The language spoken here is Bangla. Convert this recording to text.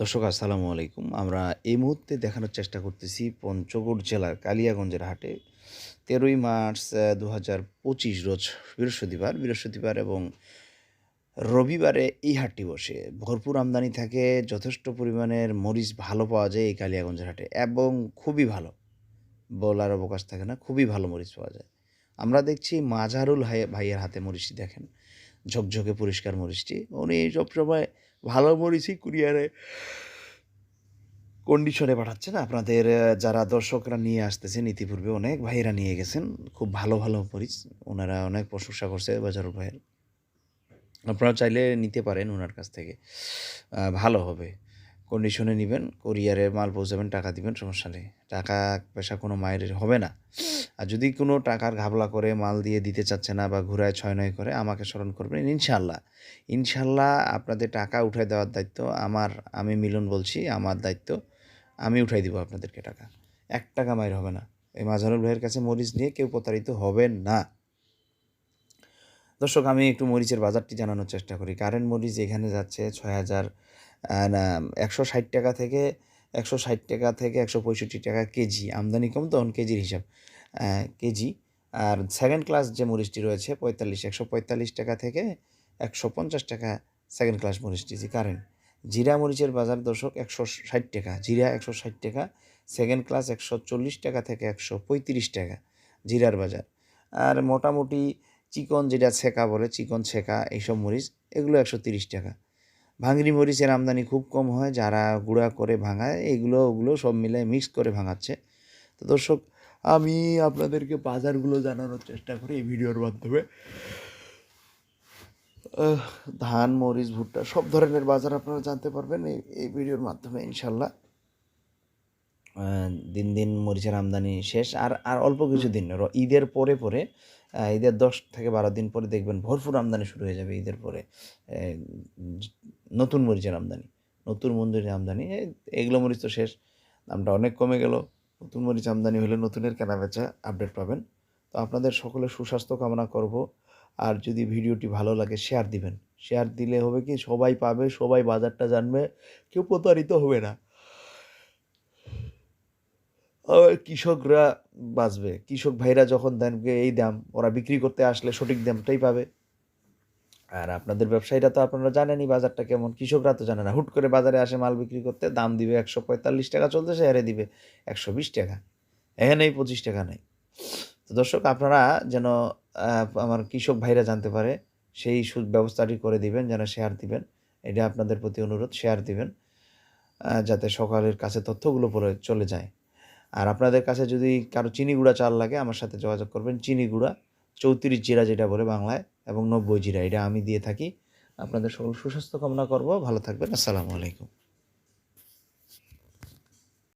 দর্শক, আসসালামু আলাইকুম। আমরা এই মুহূর্তে দেখানোর চেষ্টা করতেছি পঞ্চগড় জেলার কালিয়াগঞ্জের হাটে। তেরোই মার্চ দু হাজার পঁচিশ রোজ বৃহস্পতিবার বৃহস্পতিবার এবং রবিবারে এই হাটটি বসে। ভরপুর আমদানি থাকে, যথেষ্ট পরিমাণের মরিচ ভালো পাওয়া যায় এই কালিয়াগঞ্জের হাটে এবং খুবই ভালো। বলার অবকাশ থাকে না, খুবই ভালো মরিচ পাওয়া যায়। আমরা দেখছি মাজারুল ভাই ভাইয়ের হাতে মরিচটি দেখেন। ঝকঝকে পরিষ্কার মরিচটি। উনি সবসময় ভালো মরিচই কুরিয়ারে কন্ডিশনে পাঠাচ্ছেন। আপনাদের যারা দর্শকরা নিয়ে আসতেছেন, ইতিপূর্বে অনেক ভাইয়েরা নিয়ে গেছেন। খুব ভালো ভালো মরিচ। ওনারা অনেক প্রশংসা করছে বাজারুল ভাইয়ের। আপনারা চাইলে নিতে পারেন ওনার কাছ থেকে। ভালো হবে। কন্ডিশনে নেবেন, কোরিয়ারে মাল পৌঁছাবেন, টাকা দিবেন, সমস্যা নেই। টাকা পয়সা কোনো মায়ের হবে না। আর যদি কোনো টাকার ঘাবলা করে, মাল দিয়ে দিতে চাচ্ছে না বা ঘুরায় ছয় নয় করে, আমাকে স্মরণ করবেন ইনশাল্লাহ ইনশাল্লাহ আপনাদের টাকা উঠাই দেওয়ার দায়িত্ব আমার, আমি মিলন বলছি, আমার দায়িত্ব। আমি উঠাই দিব আপনাদেরকে টাকা। এক টাকা মায়ের হবে না। এই মাঝারুল ভাইয়ের কাছে মরিচ নিয়ে কেউ প্রতারিত হবেন না। দর্শক, আমি একটু মরিচের বাজারটি জানানোর চেষ্টা করি। কারেন্ট মরিচ এখানে যাচ্ছে ছয় হাজার না একশো ষাট টাকা থেকে, একশো ষাট টাকা থেকে একশো পঁয়ষট্টি টাকা কেজি। আমদানি কম তখন কেজির হিসাব। কেজি। আর সেকেন্ড ক্লাস যে মরিচটি রয়েছে, পঁয়তাল্লিশ, একশো পঁয়তাল্লিশ টাকা থেকে একশো পঞ্চাশ টাকা সেকেন্ড ক্লাস মরিচটি যে কারেন্ট জিরা মরিচের বাজার দর্শক একশো ষাট টাকা, জিরা একশো ষাট টাকা সেকেন্ড ক্লাস একশো চল্লিশ টাকা থেকে একশো পঁয়ত্রিশ টাকা জিরার বাজার। আর মোটামুটি চিকন যেটা ছেঁকা বলে, চিকন ছেঁকা, এইসব মরিচ এগুলো একশো তিরিশ টাকা। ভাঙড়ি মরিচের আমদানি খুব কম হয়, যারা গুঁড়া করে ভাঙায়, এগুলো, ওগুলো সব মিলে মিক্স করে ভাঙাচ্ছে। তো দর্শক আমি আপনাদেরকে বাজারগুলো জানানোর চেষ্টা করি এই ভিডিওর মাধ্যমে। ধান, মরিচ, ভুট্টা, সব ধরনের বাজার আপনারা জানতে পারবেন এই এই ভিডিওর মাধ্যমে ইনশাল্লাহ দিন দিন মরিচের আমদানি শেষ, আর আর অল্প কিছু দিন। ঈদের পরে পরে ঈদের দশ থেকে বারো দিন পরে দেখবেন ভরপুর আমদানি শুরু হয়ে যাবে ঈদের পরে। নতুন মরিচের আমদানি, নতুন মন্দিরের আমদানি এগুলো মরিচ তো শেষ, দামটা অনেক কমে গেল। নতুন মরিচ আমদানি হলে নতুনের কেনা বেচা আপডেট পাবেন। তো আপনাদের সকলের সুস্বাস্থ্য কামনা করব। আর যদি ভিডিওটি ভালো লাগে শেয়ার দিবেন। শেয়ার দিলে হবে কি, সবাই পাবে, সবাই বাজারটা জানবে, কেউ প্রতারিত হবে না। কৃষকরা বাঁচবে। কৃষক ভাইরা যখন দেন, এই দাম, ওরা বিক্রি করতে আসলে সঠিক দামটাই পাবে। আর আপনাদের ব্যবসায়ীরা তো আপনারা জানেনই বাজারটা কেমন, কৃষকরা তো জানে না। হুট করে বাজারে আসে মাল বিক্রি করতে, দাম দিবে একশো পঁয়তাল্লিশ টাকা চলতেছে, এরে দিবে একশো বিশ টাকা। এখানে এই পঁচিশ টাকা নেই। তো দর্শক, আপনারা যেন আমার কৃষক ভাইরা জানতে পারে, সেই সু ব্যবস্থাটি করে দিবেন, যেন শেয়ার দিবেন। এটা আপনাদের প্রতি অনুরোধ শেয়ার দিবেন যাতে সকালের কাছে তথ্যগুলো পরে চলে যায়। আর আপনাদের কাছে যদি কারও চিনি গুঁড়া চাল লাগে, আমার সাথে যোগাযোগ করবেন। চিনি গুঁড়া চৌত্রিশ জিরা যেটা বলে বাংলায় এবং নব্বই জিরা, এটা আমি দিয়ে থাকি। আপনাদের সকল সুস্বাস্থ্য কামনা করব। ভালো থাকবেন। আসসালামু আলাইকুম।